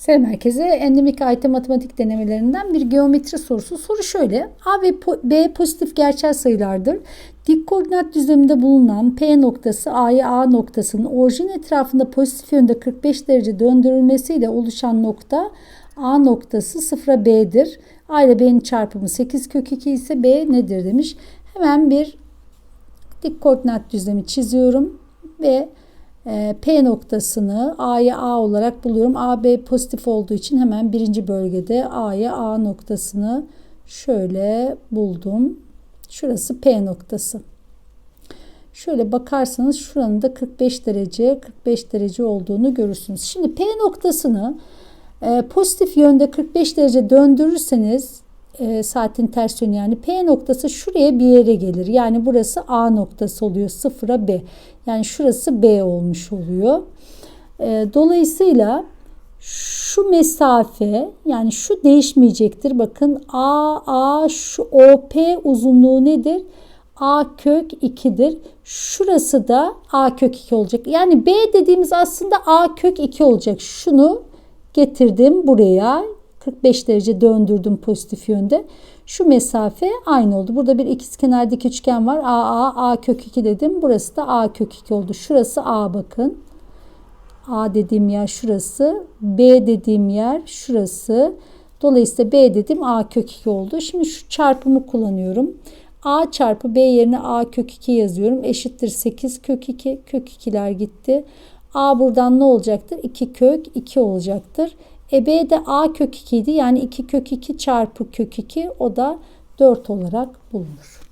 Selam herkese. Endemik AYT matematik denemelerinden bir geometri sorusu. Soru şöyle. A ve B pozitif gerçel sayılardır. Dik koordinat düzleminde bulunan P noktası A'ya A noktasının orijin etrafında pozitif yönde 45 derece döndürülmesiyle oluşan nokta A noktası 0'a B'dir. A ile B'nin çarpımı 8 kök 2 ise B nedir demiş. Hemen bir dik koordinat düzlemi çiziyorum ve P noktasını A'ya A olarak buluyorum. A, B pozitif olduğu için hemen birinci bölgede A'ya A noktasını şöyle buldum. Şurası P noktası. Şöyle bakarsanız şuranın da 45 derece 45 derece olduğunu görürsünüz. Şimdi P noktasını e, pozitif yönde 45 derece döndürürseniz e, saatin ters yönü yani P noktası şuraya bir yere gelir. Yani burası A noktası oluyor. Sıfıra B. Yani şurası B olmuş oluyor. E, dolayısıyla şu mesafe yani şu değişmeyecektir. Bakın A, A, şu OP uzunluğu nedir? A kök 2'dir. Şurası da A kök 2 olacak. Yani B dediğimiz aslında A kök 2 olacak. Şunu getirdim buraya. 45 derece döndürdüm pozitif yönde. Şu mesafe aynı oldu. Burada bir ikizkenar dik üçgen var. A, A, A kök 2 dedim. Burası da A kök 2 oldu. Şurası A bakın. A dediğim yer şurası. B dediğim yer şurası. Dolayısıyla B dedim A kök 2 oldu. Şimdi şu çarpımı kullanıyorum. A çarpı B yerine A kök 2 yazıyorum. Eşittir 8 kök 2. Kök 2'ler gitti. A buradan ne olacaktır? 2 kök 2 olacaktır. E B de A kök 2 idi. Yani 2 kök 2 çarpı kök 2 o da 4 olarak bulunur.